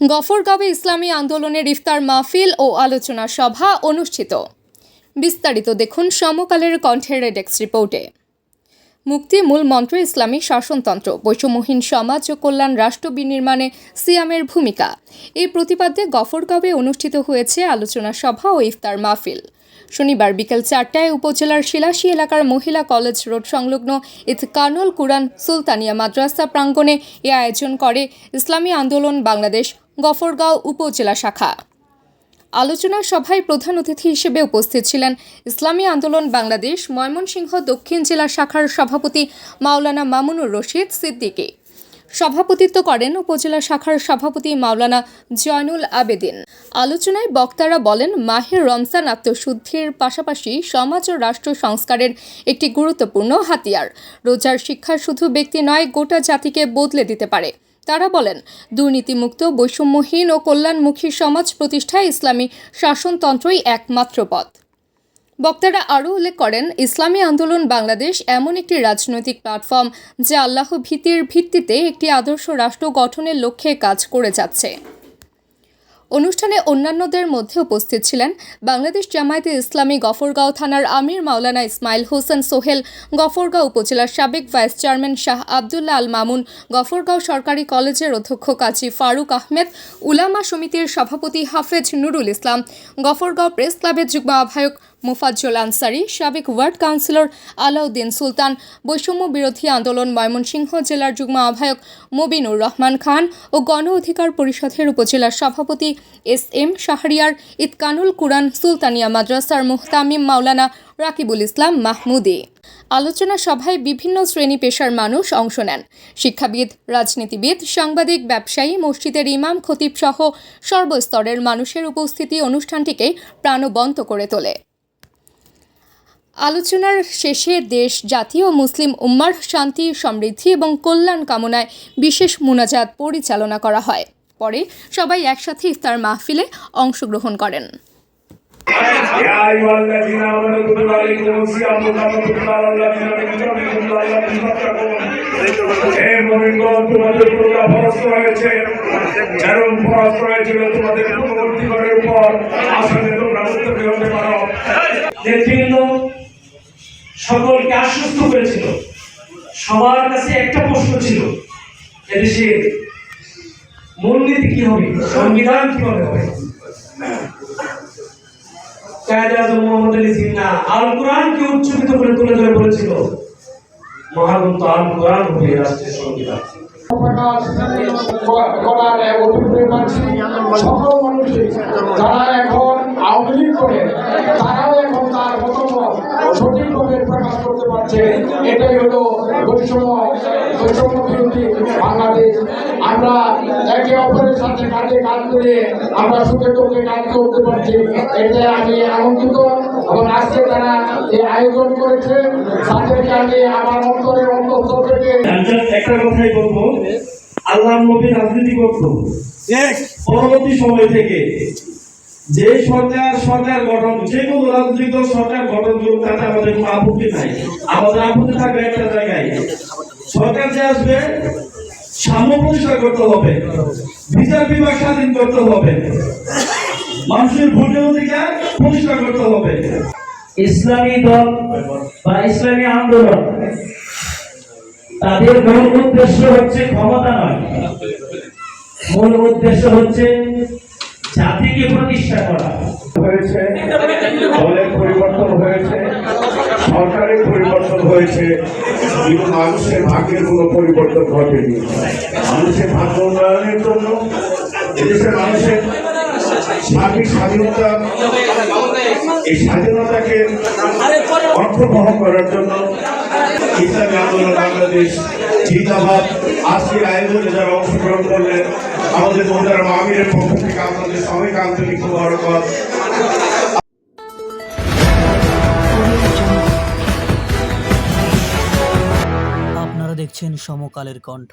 গফরগাঁওয়ে ইসলামী আন্দোলনের ইফতার মাহফিল ও আলোচনা সভা অনুষ্ঠিত। বিস্তারিত দেখুন সমকালের কণ্ঠের ডেস্ক রিপোর্টে। মুক্তি মূল মন্ত্র ইসলামী শাসনতন্ত্র, বৈষম্যহীন সমাজ ও কল্যাণ রাষ্ট্র বিনির্মাণে সিয়ামের ভূমিকা। এই প্রতিপাদ্যে গফরগাঁওয়ে অনুষ্ঠিত হয়েছে আলোচনা সভা ও ইফতার মাহফিল। শনিবার বিকেল চারটায় উপজেলার শিলাসী এলাকার মহিলা কলেজ রোড সংলগ্ন ইতকানুল কুরআন সুলতানিয়া মাদ্রাসা প্রাঙ্গণে এ আয়োজন করে। ইসলামী আন্দোলন বাংলাদেশ গফরগাঁও উপজেলা শাখা। আলোচনা সভায় প্রধান অতিথি হিসেবে উপস্থিত ছিলেন ইসলামী আন্দোলন বাংলাদেশ, ময়মনসিংহ দক্ষিণ জেলা শাখার সভাপতি মাওলানা মামুনুর রশিদ সিদ্দিকী। সভাপতিত্ব করেন উপজেলা শাখার সভাপতি মাওলানা জয়নুল আবেদিন। আলোচনায় বক্তারা বলেন, মাহের রমজান আত্মশুদ্ধির পাশাপাশি সমাজ ও রাষ্ট্র সংস্কারের একটি গুরুত্বপূর্ণ হাতিয়ার। রোজার শিক্ষা শুধু ব্যক্তি নয়, গোটা জাতিকে বদলে দিতে পারে। তারা বলেন, দুর্নীতিমুক্ত, বৈষম্যহীন ও কল্যাণমুখী সমাজ প্রতিষ্ঠায় ইসলামী শাসনতন্ত্রই একমাত্র পথ। বক্তারা আরও উল্লেখ করেন, ইসলামী আন্দোলন বাংলাদেশ এমন একটি রাজনৈতিক প্ল্যাটফর্ম যা আল্লাহ ভীতির ভিত্তিতে একটি আদর্শ রাষ্ট্র গঠনের লক্ষ্যে কাজ করে যাচ্ছে। অনুষ্ঠানে অন্যান্যদের মধ্যে উপস্থিত ছিলেন বাংলাদেশ জামায়াতে ইসলামী গফরগাঁও থানার আমির মাওলানা ইসমাইল হোসেন সোহেল, গফরগাঁও উপজেলার সাবেক ভাইস চেয়ারম্যান শাহ আবদুল্লাহ আল মামুন, গফরগাঁও সরকারি কলেজের অধ্যক্ষ কাজী ফারুক আহমেদ, উলামা সমিতির সভাপতি হাফেজ নুরুল ইসলাম, গফরগাঁও প্রেস ক্লাবের যুগ্ম আহ্বায়ক মুফাজ্জল আনসারি, সাবেক ওয়ার্ড কাউন্সিলর আলাউদ্দিন সুলতান, বৈষম্য বিরোধী আন্দোলন ময়মনসিংহ জেলার যুগ্ম আহ্বায়ক মুবিনুর রহমান খান ও গণ অধিকার পরিষদের উপজেলার সভাপতি এস এম শাহরিয়ার, ইতকানুল কুরআন সুলতানিয়া মাদ্রাসার মুহতামিম মাওলানা রাকিবুল ইসলাম মাহমুদি। আলোচনা সভায় বিভিন্ন শ্রেণি পেশার মানুষ অংশ নেন। শিক্ষাবিদ, রাজনীতিবিদ, সাংবাদিক, ব্যবসায়ী, মসজিদের ইমাম খতিব সহ সর্বস্তরের মানুষের উপস্থিতি অনুষ্ঠানটিকে প্রাণবন্ত করে তোলে। আলোচনার শেষে দেশ জাতীয় মুসলিম উম্মার শান্তি সমৃদ্ধি এবং কল্যাণ কামনায় বিশেষ মুনাজাত পরিচালনা করা হয়। পরে সবাই একসাথে ইফতার মাহফিলে অংশগ্রহণ করেন। তোমাদের উপর আসলে তোমরা হতে পারো। হ্যাঁ। সকলকে আশ্বস্ত করেছিল। সবার কাছে একটা প্রশ্ন ছিল এদেশের মূলনীতি কি হবে? সংবিধান কীভাবে হবে? এখন করে এখন তার প্রকাশ পারছে এটাই হলো বৈষম্য বৈষম্য বিরোধী বাংলাদেশ। আমরা একে অপরের সাথে কাঁধে কাজ করে আমরা সুখে দুঃখে কাজ করতে পারছি এতে আমি আনন্দিত। এবং আজকে তারা এই আয়োজন করেছে তাদেরকে আমি আমার অন্তরের অন্তঃস্থল থেকে একটা কথাই বলব। আল্লাহ নবী রাজনীতি করত। পরবর্তী সময় থেকে যে সরকার সরকার গঠন, যে কোনো রাজনৈতিক দল সরকার গঠন করুক, তাতে আমাদের কোনো আপত্তি নাই। আমাদের আপত্তি থাকবে একটা জায়গায়। সরকার যে আসবে, সাম্য প্রতিষ্ঠা করতে হবে। বিচার বিভাগ স্বাধীন করতে হবে। মানুষের ভোটের অধিকার প্রতিষ্ঠা করতে হবে। ইসলামী দল বা ইসলামী আন্দোলন, তাদের মূল উদ্দেশ্য হচ্ছে ক্ষমতা নয়। মূল উদ্দেশ্য হচ্ছে জাতিকে প্রতিষ্ঠা করা হয়েছে, দলের পরিবর্তন হয়েছে, সরকারের পরিবর্তন হয়েছে, কিন্তু মানুষের ভাগ্যের কোনো পরিবর্তন ঘটেনি। মানুষের ভাগ্য উন্নয়নের জন্য এদেশের মানুষের সার্বিক স্বাধীনতা, এই স্বাধীনতাকে অর্থবহ করার জন্য ইসলামী আন্দোলন বাংলাদেশ জিন্দাবাদ। আজকের আয়োজনে যারা অংশগ্রহণ করলেন, আমাদের মহিলার মামিরের পক্ষ থেকে আপনাদের সবাইকে আন্তরিক মুবারকবাদ। আপনারা দেখছেন সমকালের কণ্ঠ।